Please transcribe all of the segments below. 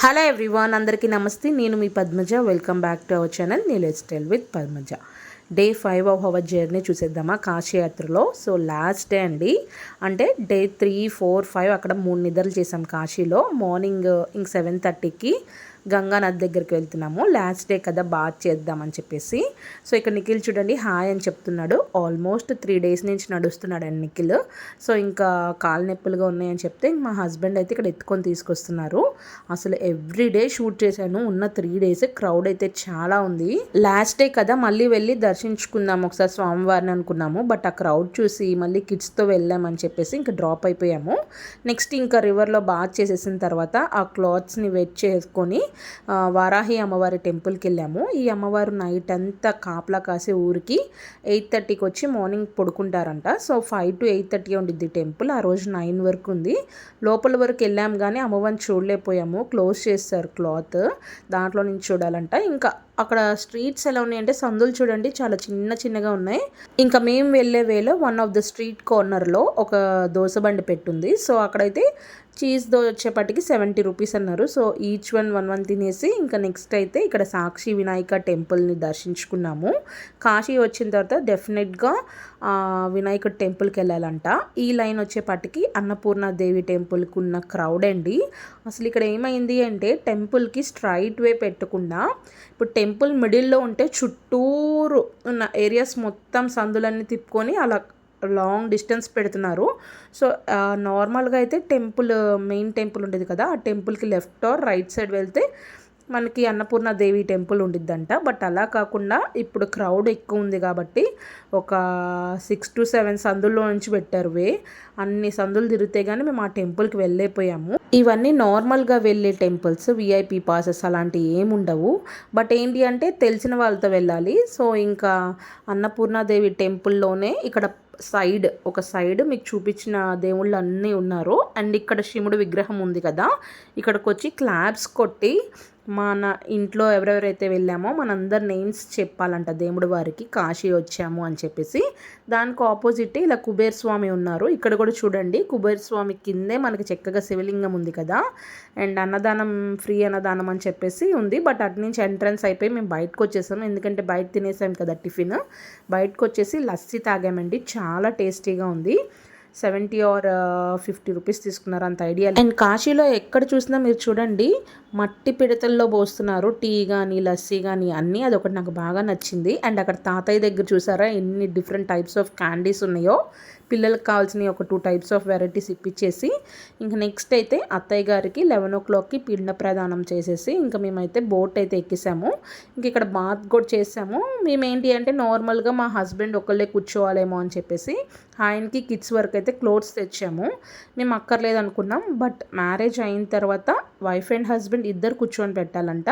Hello everyone అందరికీ నమస్తే. నేను మీ Padmaja. Welcome back to our channel నీలెట్ style with Padmaja. Day five of our journey చూసేద్దామా? కాశీయాత్రలో. So last day అండి. అంటే డే త్రీ ఫోర్ ఫైవ్ అక్కడ మూడు నిద్రలు చేసాం కాశీలో. మార్నింగ్ uh, ఇంక సెవెన్ థర్టీకి గంగా నది దగ్గరికి వెళ్తున్నాము. లాస్ట్ డే కదా బాత్ చేద్దామని చెప్పేసి. సో ఇక్కడ నిఖిల్ చూడండి హాయ్ అని చెప్తున్నాడు. ఆల్మోస్ట్ త్రీ డేస్ నుంచి నడుస్తున్నాడు అండి నిఖిల్. సో ఇంకా కాలు నొప్పులుగా ఉన్నాయని చెప్తే మా హస్బెండ్ అయితే ఇక్కడ ఎత్తుకొని తీసుకొస్తున్నారు. అసలు ఎవ్రీ డే షూట్ చేశాను. ఉన్న త్రీ డేస్ క్రౌడ్ అయితే చాలా ఉంది. లాస్ట్ డే కదా మళ్ళీ వెళ్ళి దర్శించుకుందాం. ఒకసారి స్వామివారిని అనుకున్నాము. బట్ ఆ క్రౌడ్ చూసి మళ్ళీ కిడ్స్తో వెళ్ళామని చెప్పేసి ఇంకా డ్రాప్ అయిపోయాము. నెక్స్ట్ ఇంకా రివర్లో బాత్ చేసేసిన తర్వాత ఆ క్లాత్స్ని వెట్ చేసుకొని వారాహి అమ్మవారి టెంపుల్కి వెళ్ళాము. ఈ అమ్మవారు నైట్ అంతా కాపలా కాసే ఊరికి ఎయిట్ థర్టీకి వచ్చి morning పడుకుంటారంట. So five to eight thirty ఉండిద్ది టెంపుల్. ఆ రోజు నైన్ వరకు ఉంది. లోపల వరకు వెళ్ళాం కానీ అమ్మవారిని చూడలేకపోయాము. క్లోజ్ చేస్తారు క్లాత్. దాంట్లో నుంచి చూడాలంట. ఇంకా అక్కడ స్ట్రీట్స్ ఎలా ఉన్నాయంటే సందులు చూడండి చాలా చిన్న చిన్నగా ఉన్నాయి. ఇంకా మేము వెళ్ళే వేలో వన్ ఆఫ్ ద స్ట్రీట్ కార్నర్లో ఒక దోశ బండి పెట్టుంది. సో అక్కడైతే చీజ్ దో వచ్చేపటికి సెవెంటీ రూపీస్ అన్నారు. So each one one one తినేసి ఇంకా నెక్స్ట్ అయితే ఇక్కడ సాక్షి వినాయక టెంపుల్ని దర్శించుకున్నాము. కాశీ వచ్చిన తర్వాత డెఫినెట్గా వినాయక టెంపుల్కి వెళ్ళాలంట. ఈ లైన్ వచ్చేపటికి అన్నపూర్ణాదేవి టెంపుల్కి ఉన్న క్రౌడ్ అండి. అసలు ఇక్కడ ఏమైంది అంటే టెంపుల్కి స్ట్రైట్ వే పెట్టకుండా ఇప్పుడు టెంపుల్ మిడిల్లో ఉంటే చుట్టూరు ఉన్న ఏరియాస్ మొత్తం సందులన్నీ తిప్పుకొని అలా లాంగ్ డిస్టెన్స్ పెడుతున్నారు. సో నార్మల్గా అయితే టెంపుల్ మెయిన్ టెంపుల్ ఉండేది కదా ఆ టెంపుల్కి లెఫ్ట్ ఆర్ రైట్ సైడ్ వెళ్తే మనకి అన్నపూర్ణ దేవి టెంపుల్ ఉండిద్దంట. బట్ అలా కాకుండా ఇప్పుడు క్రౌడ్ ఎక్కువ ఉంది కాబట్టి ఒక సిక్స్ టు సెవెన్ సందుల్లో నుంచి పెట్టారు వే. అన్ని సందులు తిరిగితే కానీ మేము ఆ టెంపుల్కి వెళ్ళైపోయాము ఇవన్నీ నార్మల్గా వెళ్ళే టెంపుల్స్ విఐపీ పాసెస్ అలాంటివి ఏమి ఉండవు. బట్ ఏంటి అంటే తెలిసిన వాళ్ళతో వెళ్ళాలి. సో ఇంకా అన్నపూర్ణాదేవి టెంపుల్లోనే ఇక్కడ సైడ్ ఒక సైడ్ మీకు చూపించిన దేవుళ్ళు అన్నీ ఉన్నారు. అండ్ ఇక్కడ శివుడు విగ్రహం ఉంది కదా. ఇక్కడికి వచ్చి క్లాబ్స్ కొట్టి మన ఇంట్లో ఎవరెవరైతే వెళ్ళామో మనందరి నేమ్స్ చెప్పాలంట. దేవుడి వారికి కాశీ వచ్చాము అని చెప్పేసి. దానికి ఆపోజిట్ ఇలా కుబేర్ స్వామి ఉన్నారు. ఇక్కడ కూడా చూడండి కుబేర్ స్వామి కిందే మనకి చక్కగా శివలింగం ఉంది కదా. అండ్ అన్నదానం ఫ్రీ అన్నదానం అని చెప్పేసి ఉంది. బట్ అటు నుంచి ఎంట్రన్స్ అయిపోయి మేము బయటకు వచ్చేసాము. ఎందుకంటే బయట తినేసాం కదా టిఫిన్. బయటకు వచ్చేసి లస్సీ తాగామండి. చాలా టేస్టీగా ఉంది. సెవెంటీ ఆర్ ఫిఫ్టీ రూపీస్ తీసుకున్నారు అంత ఐడియా అండ్ కాశీలో ఎక్కడ చూసినా మీరు చూడండి మట్టి పిడతల్లో పోస్తున్నారు టీ కానీ లస్సీ కానీ అన్నీ అదొకటి నాకు బాగా నచ్చింది. అండ్ అక్కడ తాతయ్య దగ్గర చూసారా ఎన్ని డిఫరెంట్ టైప్స్ ఆఫ్ క్యాండీస్ ఉన్నాయో? పిల్లలకు కావాల్సిన ఒక టూ టైప్స్ ఆఫ్ వెరైటీస్ ఇప్పించేసి ఇంకా నెక్స్ట్ అయితే అత్తయ్య గారికి లెవెన్ ఓ క్లాక్కి పిండ ప్రదానం చేసేసి ఇంకా మేమైతే బోట్ అయితే ఎక్కేసాము. ఇంక ఇక్కడ బాత్ కూడా చేసాము. మేమేంటి అంటే నార్మల్గా మా హస్బెండ్ ఒకళ్ళే కూర్చోవాలేమో అని చెప్పేసి ఆయనకి కిడ్స్ వరకు అయితే క్లోత్స్ తెచ్చాము. మేము అక్కర్లేదు అనుకున్నాం. బట్ మ్యారేజ్ అయిన తర్వాత వైఫ్ అండ్ హస్బెండ్ ఇద్దరు కూర్చొని పెట్టాలంట.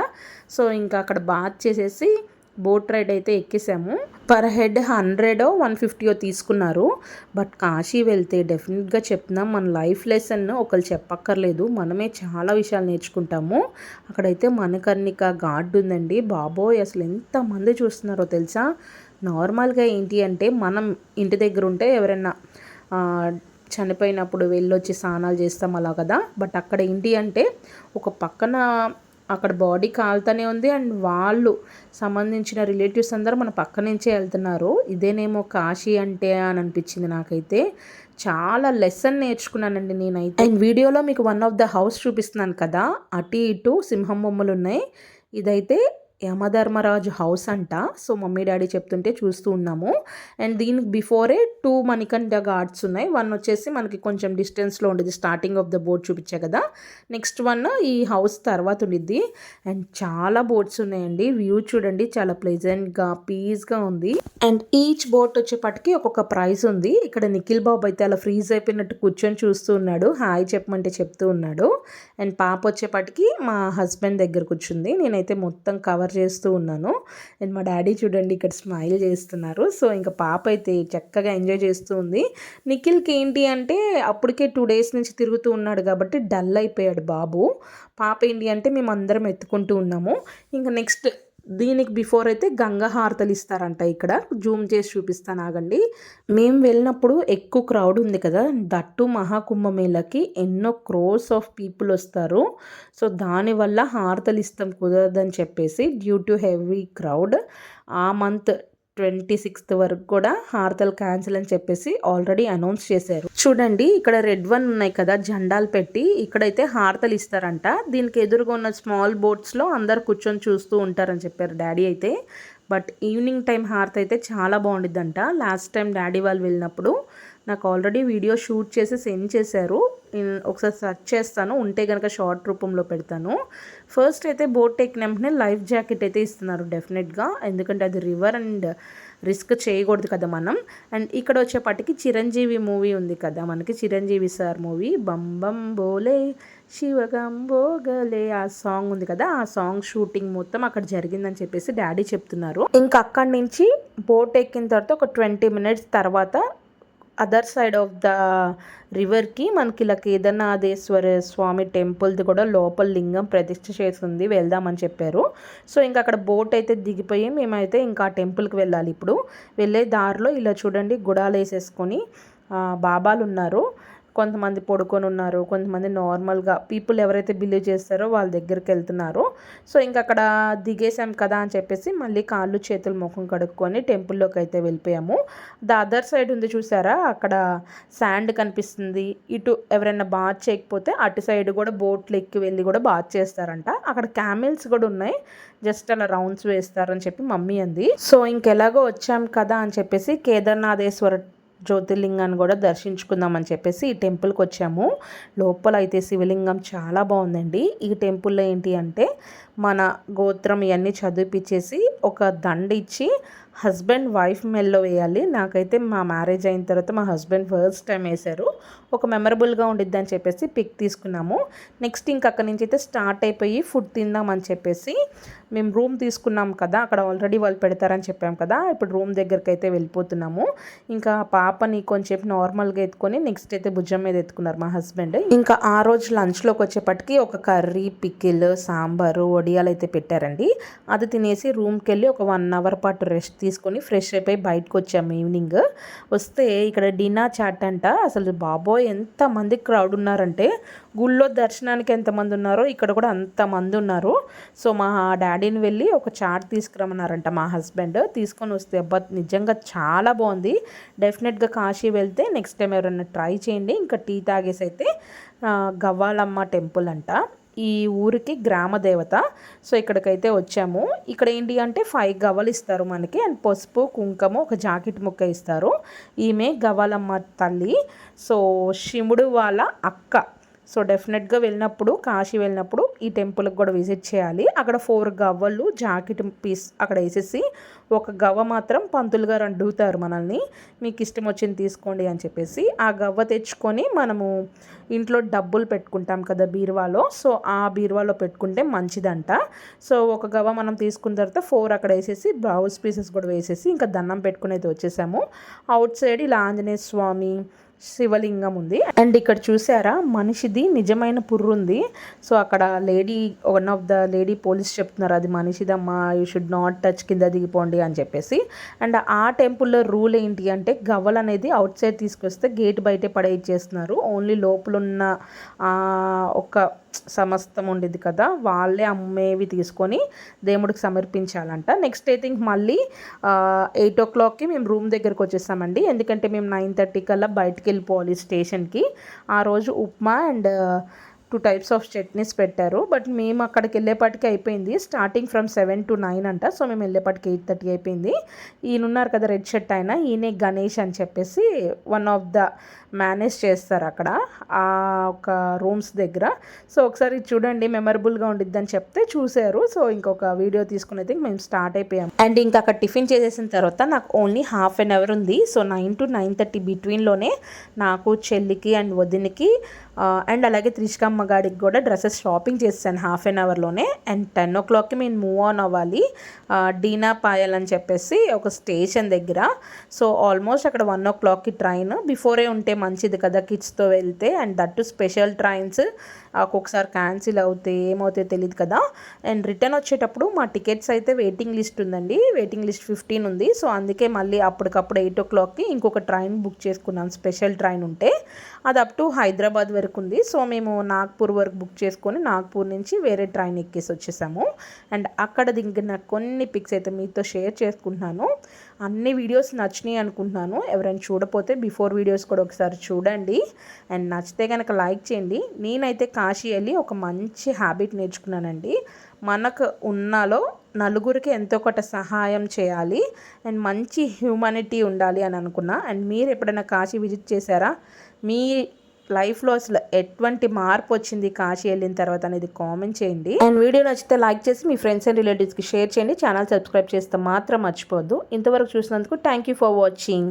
సో ఇంకా అక్కడ బాత్ చేసేసి బోట్ రైడ్ అయితే ఎక్కేసాము. పర్ హెడ్ హండ్రెడ్ వన్ ఫిఫ్టీయో తీసుకున్నారు. బట్ కాశీ వెళ్తే డెఫినెట్గా చెప్తున్నాం మన లైఫ్ లెసన్ ఒకరు చెప్పక్కర్లేదు. మనమే చాలా విషయాలు నేర్చుకుంటాము. అక్కడైతే మనకర్ణిక గార్డ్ ఉందండి. బాబోయ్ అసలు ఎంతమంది చూస్తున్నారో తెలుసా? నార్మల్గా ఏంటి అంటే మనం ఇంటి దగ్గర ఉంటే ఎవరైనా చనిపోయినప్పుడు వెళ్ళొచ్చి స్నానాలు చేస్తాం అలా కదా? బట్ అక్కడ ఏంటి అంటే ఒక పక్కన అక్కడ బాడీ కాలుతూనే ఉంది అండ్ వాళ్ళు సంబంధించిన రిలేటివ్స్ అందరూ మన పక్క నుంచే వెళ్తున్నారు. ఇదేనేమో కాశీ అంటే అని అనిపించింది నాకైతే. చాలా లెసన్ నేర్చుకున్నానండి నేనైతే. అండ్ వీడియోలో మీకు వన్ ఆఫ్ ద హౌస్ చూపిస్తున్నాను కదా. అటు ఇటు సింహం బొమ్మలు ఉన్నాయి ఇదైతే యమధర్మరాజు హౌస్ అంట. సో మమ్మీ డాడీ చెప్తుంటే చూస్తూ ఉన్నాము. అండ్ దీనికి బిఫోరే టూ మణికంఠ గార్డ్స్ ఉన్నాయి. వన్ వచ్చేసి మనకి కొంచెం డిస్టెన్స్లో ఉండేది. స్టార్టింగ్ ఆఫ్ ద బోట్ చూపించే కదా. నెక్స్ట్ వన్ ఈ హౌస్ తర్వాత ఉండిద్ది. అండ్ చాలా బోట్స్ ఉన్నాయండి. వ్యూ చూడండి. చాలా ప్లెజెంట్గా పీస్గా ఉంది. అండ్ ఈచ్ బోట్ వచ్చేపటికి ఒక్కొక్క ప్రైస్ ఉంది. ఇక్కడ నిఖిల్ బాబు అయితే అలా ఫ్రీజ్ అయిపోయినట్టు కూర్చొని చూస్తూ ఉన్నాడు. హాయ్ చెప్పమంటే చెప్తూ ఉన్నాడు. అండ్ పాప వచ్చేపటికి మా హస్బెండ్ దగ్గర కూర్చుంది. నేనైతే మొత్తం కవర్ చేస్తూ ఉన్నాను. అండ్ మా డాడీ చూడండి ఇక్కడ స్మైల్ చేస్తున్నారు. సో ఇంకా పాప అయితే చక్కగా ఎంజాయ్ చేస్తూ ఉంది. నిఖిల్కి ఏంటి అంటే అప్పటికే టూ డేస్ నుంచి తిరుగుతూ ఉన్నాడు కాబట్టి డల్ అయిపోయాడు బాబు. పాప ఏంటి అంటే మేము అందరం ఎత్తుకుంటూ ఉన్నాము. ఇంకా నెక్స్ట్ దీనికి బిఫోర్ అయితే గంగా హారతలు ఇస్తారంట ఇక్కడ. జూమ్ చేసి చూపిస్తాను ఆగండి. మేము వెళ్ళినప్పుడు ఎక్కువ క్రౌడ్ ఉంది కదా. దట్టు మహాకుంభమేళకి ఎన్నో క్రోర్స్ ఆఫ్ పీపుల్ వస్తారు. సో దానివల్ల హారతలు ఇస్తాం కుదరదని చెప్పేసి డ్యూ టు హెవీ క్రౌడ్ ఆ మంత్ ట్వంటీ సిక్స్త్ వరకు కూడా హారతలు క్యాన్సిల్ అని చెప్పేసి ఆల్రెడీ అనౌన్స్ చేశారు. చూడండి ఇక్కడ రెడ్ వన్ ఉన్నాయి కదా జెండాలు పెట్టి ఇక్కడైతే హారతలు ఇస్తారంట. దీనికి ఎదురుగా ఉన్న స్మాల్ బోట్స్లో అందరు కూర్చొని చూస్తూ ఉంటారని చెప్పారు డాడీ అయితే. బట్ ఈవినింగ్ టైం హారత అయితే చాలా బాగుండిద్దంట. లాస్ట్ టైం డాడీ వాళ్ళు వెళ్ళినప్పుడు నాకు ఆల్రెడీ వీడియో షూట్ చేసి సెండ్ చేశారు. ఒకసారి సెర్చ్ చేస్తాను. ఉంటే కనుక షార్ట్ రూపంలో పెడతాను. ఫస్ట్ అయితే బోట్ ఎక్కిన వెంటనే లైఫ్ జాకెట్ అయితే ఇస్తున్నారు డెఫినెట్గా ఎందుకంటే అది రివర్ అండ్ రిస్క్ చేయకూడదు కదా మనం. అండ్ ఇక్కడ వచ్చేపాటికి చిరంజీవి మూవీ ఉంది కదా. మనకి చిరంజీవి సార్ మూవీ బంబం బోలే శివగంబోగలే ఆ సాంగ్ ఉంది కదా. ఆ సాంగ్ షూటింగ్ మొత్తం అక్కడ జరిగిందని చెప్పేసి డాడీ చెప్తున్నారు. ఇంకా అక్కడి నుంచి బోట్ ఎక్కిన తర్వాత ఒక ట్వంటీ మినిట్స్ తర్వాత అదర్ సైడ్ ఆఫ్ ద రివర్కి మనకి ఇలా కేదార్నాథేశ్వర స్వామి టెంపుల్ది కూడా లోపల లింగం ప్రతిష్ఠ చేసింది వెళ్దామని చెప్పారు. సో ఇంకా అక్కడ బోట్ అయితే దిగిపోయి మేమైతే ఇంకా ఆ టెంపుల్కి వెళ్ళాలి. ఇప్పుడు వెళ్ళే దారిలో ఇలా చూడండి గుడాలు వేసేసుకొని బాబాలు ఉన్నారు కొంతమంది పడుకొని ఉన్నారు కొంతమంది నార్మల్గా పీపుల్ ఎవరైతే బిలీవ్ చేస్తారో వాళ్ళ దగ్గరికి వెళ్తున్నారు. సో ఇంక అక్కడ దిగేసాం కదా అని చెప్పేసి మళ్ళీ కాళ్ళు చేతులు ముఖం కడుక్కొని టెంపుల్లోకి అయితే వెళ్ళిపోయాము. ద అదర్ సైడ్ ఉంది చూసారా? అక్కడ శాండ్ కనిపిస్తుంది. ఇటు ఎవరైనా బాత్ చేయకపోతే అటు సైడ్ కూడా బోట్లు ఎక్కి వెళ్ళి కూడా బాత్ చేస్తారంట. అక్కడ క్యామిల్స్ కూడా ఉన్నాయి. జస్ట్ అలా రౌండ్స్ వేస్తారని చెప్పి మమ్మీ అంది. సో ఇంకెలాగో వచ్చాం కదా అని చెప్పేసి కేదార్నాథేశ్వర జ్యోతిర్లింగాన్ని కూడా దర్శించుకుందామని చెప్పేసి ఈ టెంపుల్కి వచ్చాము. లోపల అయితే శివలింగం చాలా బాగుందండి. ఈ టెంపుల్లో ఏంటి అంటే మన గోత్రం ఇవన్నీ చదివిపించేసి ఒక దండ ఇచ్చి హస్బెండ్ వైఫ్ మెల్లో వేయాలి. నాకైతే మా మ్యారేజ్ అయిన తర్వాత మా హస్బెండ్ ఫస్ట్ టైం వేశారు. ఒక మెమరబుల్గా ఉండిద్ది అని చెప్పేసి పిక్ తీసుకున్నాము. నెక్స్ట్ ఇంక అక్కడి నుంచి అయితే స్టార్ట్ అయిపోయి ఫుడ్ తిందామని చెప్పేసి మేము రూమ్ తీసుకున్నాం కదా అక్కడ ఆల్రెడీ వాళ్ళు పెడతారని చెప్పాం కదా ఇప్పుడు రూమ్ దగ్గరికి అయితే వెళ్ళిపోతున్నాము. ఇంకా పాపని కొంచెం నార్మల్గా ఎత్తుకొని నెక్స్ట్ అయితే భుజం మీద ఎత్తుకున్నారు మా హస్బెండ్. ఇంకా ఆ రోజు లంచ్లోకి వచ్చేపటికి ఒక కర్రీ పికిల్ సాంబారు వడియాలు అయితే పెట్టారండి. అది తినేసి రూమ్కి వెళ్ళి ఒక వన్ అవర్ పాటు రెస్ట్ తీసుకొని ఫ్రెష్ అయిపోయి బయటకు వచ్చాము ఈవినింగ్. వస్తే ఇక్కడ డిన్నా చాట్ అంట. అసలు బాబోయ్ ఎంతమంది క్రౌడ్ ఉన్నారంటే గుళ్ళో దర్శనానికి ఎంతమంది ఉన్నారో ఇక్కడ కూడా అంతమంది ఉన్నారు. సో మా డాడీని వెళ్ళి ఒక చాట్ తీసుకురమ్మన్నారంట మా హస్బెండ్. తీసుకొని వస్తే అబ్బా నిజంగా చాలా బాగుంది. డెఫినెట్గా కాశీ వెళ్తే నెక్స్ట్ టైం ఎవరైనా ట్రై చేయండి. ఇంకా టీ తాగేసి అయితే గవ్వాలమ్మ టెంపుల్ అంట. ఈ ఊరికి గ్రామ దేవత. సో ఇక్కడికైతే వచ్చాము. ఇక్కడ ఏంటి అంటే ఫైవ్ గవ్వలు ఇస్తారు మనకి. అండ్ పసుపు కుంకుమ ఒక జాకెట్ ముక్క ఇస్తారు. ఈమె గవ్వలమ్మ తల్లి. సో శివుడు వాళ్ళ అక్క. సో డెఫినెట్గా వెళ్ళినప్పుడు కాశీ వెళ్ళినప్పుడు ఈ టెంపుల్కి కూడా విజిట్ చేయాలి. అక్కడ ఫోర్ గవ్వలు జాకెట్ పీస్ అక్కడ వేసేసి ఒక గవ్వ మాత్రం పంతులు గారు అడుగుతారు మనల్ని. మీకు ఇష్టం వచ్చింది తీసుకోండి అని చెప్పేసి ఆ గవ్వ తెచ్చుకొని మనము ఇంట్లో డబ్బులు పెట్టుకుంటాం కదా బీరువాలో. సో ఆ బీరువాలో పెట్టుకుంటే మంచిదంట. సో ఒక గవ్వ మనం తీసుకున్న తర్వాత ఫోర్ అక్కడ వేసేసి బ్లౌజ్ పీసెస్ కూడా వేసేసి ఇంకా దండం పెట్టుకుని అయితే వచ్చేసాము. అవుట్ సైడ్ ఇలా ఆంజనేయ స్వామి శివలింగం ఉంది. అండ్ ఇక్కడ చూసారా మనిషిది నిజమైన పుర్రు ఉంది సో అక్కడ lady one of the lady police చెప్తున్నారు అది మనిషిదమ్మా యూ షుడ్ నాట్ టచ్ కింద దిగిపోండి అని చెప్పేసి. అండ్ ఆ టెంపుల్లో రూల్ ఏంటి అంటే గవ్వలు అనేది అవుట్ సైడ్ తీసుకొస్తే గేట్ బయటే పడేయించేస్తున్నారు ఓన్లీ లోపలున్న ఒక సమస్తం ఉండేది కదా వాళ్ళే అమ్మేవి తీసుకొని దేవుడికి సమర్పించాలంట. నెక్స్ట్ ఐ థింక్ మళ్ళీ ఎయిట్ ఓ క్లాక్కి మేము రూమ్ దగ్గరకు వచ్చేసామండి ఎందుకంటే మేము నైన్ థర్టీ కల్లా బయటికి వెళ్ళిపోవాలి స్టేషన్కి ఆ రోజు upma and two types of chutneys పెట్టారు. బట్ మేము అక్కడికి వెళ్ళేపాటికి అయిపోయింది. Starting from seven to nine అంట. సో మేము వెళ్ళేపాటికి ఎయిట్ థర్టీ అయిపోయింది. ఈయన ఉన్నారు కదా రెడ్ షర్ట్ ఆయన. ఈయనే గణేష్ అని చెప్పేసి వన్ ఆఫ్ ద మేనేజ్ చేస్తారు అక్కడ. ఆ ఒక రూమ్స్ దగ్గర. సో ఒకసారి చూడండి. మెమరబుల్గా ఉండిద్దని చెప్తే చూశారు. సో ఇంకొక వీడియో తీసుకునేది మేము స్టార్ట్ అయిపోయాం. అండ్ ఇంకా అక్కడ టిఫిన్ చేసేసిన తర్వాత నాకు ఓన్లీ హాఫ్ అన్ అవర్ ఉంది. So nine to nine thirty బిట్వీన్లోనే నాకు చెల్లికి అండ్ వదినికి అండ్ అలాగే త్రిష్కమ్మ గాడికి కూడా డ్రెస్సెస్ షాపింగ్ చేస్తాను హాఫ్ అన్ అవర్లోనే. అండ్ టెన్ ఓ క్లాక్కి మేము మూవ్ ఆన్ అవ్వాలి. డీనా పాయల్ అని చెప్పేసి ఒక స్టేషన్ దగ్గర. సో ఆల్మోస్ట్ అక్కడ వన్ ఓ క్లాక్కి ట్రైన్. బిఫోరే ఉంటే మంచిది కదా కిడ్స్తో వెళ్తే. And that special trains. ఒక్కొక్కసారి క్యాన్సిల్ అవుతాయి ఏమవుతాయో తెలియదు కదా. అండ్ రిటర్న్ వచ్చేటప్పుడు మా టికెట్స్ అయితే వెయిటింగ్ లిస్ట్ ఉందండి. వెయిటింగ్ లిస్ట్ ఫిఫ్టీన్ ఉంది. సో అందుకే మళ్ళీ అప్పటికప్పుడు ఎయిట్ ఓ క్లాక్కి ఇంకొక ట్రైన్ బుక్ చేసుకున్నాం స్పెషల్ ట్రైన్ ఉంటే. అది అప్ టు హైదరాబాద్ వరకు ఉంది సో మేము నాగ్పూర్ వరకు బుక్ చేసుకొని నాగ్పూర్ నుంచి వేరే ట్రైన్ ఎక్కేసి వచ్చేసాము. అండ్ అక్కడ దిగిన కొన్ని పిక్స్ అయితే మీతో షేర్ చేసుకుంటున్నాను. అన్ని వీడియోస్ నచ్చినాయి అనుకుంటున్నాను. ఎవరైనా చూడపోతే బిఫోర్ వీడియోస్ కూడా ఒకసారి చూడండి. అండ్ నచ్చితే కనుక లైక్ చేయండి. నేనైతే కాశీ వెళ్ళి ఒక మంచి హ్యాబిట్ నేర్చుకున్నానండి. మనకు ఉన్నాలో నలుగురికి ఎంతో కొంత సహాయం చేయాలి. అండ్ మంచి హ్యూమానిటీ ఉండాలి అని అనుకున్నా. అండ్ మీరు ఎప్పుడైనా కాశీ విజిట్ చేశారా? మీ లైఫ్లో అసలు ఎటువంటి మార్పు వచ్చింది కాశీ వెళ్ళిన తర్వాత అనేది కామెంట్ చేయండి. అండ్ వీడియో నచ్చితే లైక్ చేసి మీ ఫ్రెండ్స్ అండ్ రిలేటివ్స్కి షేర్ చేయండి. ఛానల్ సబ్స్క్రైబ్ చేస్తే మాత్రం మర్చిపోద్దు ఇంతవరకు చూసినందుకు థ్యాంక్ యూ ఫర్ వాచింగ్.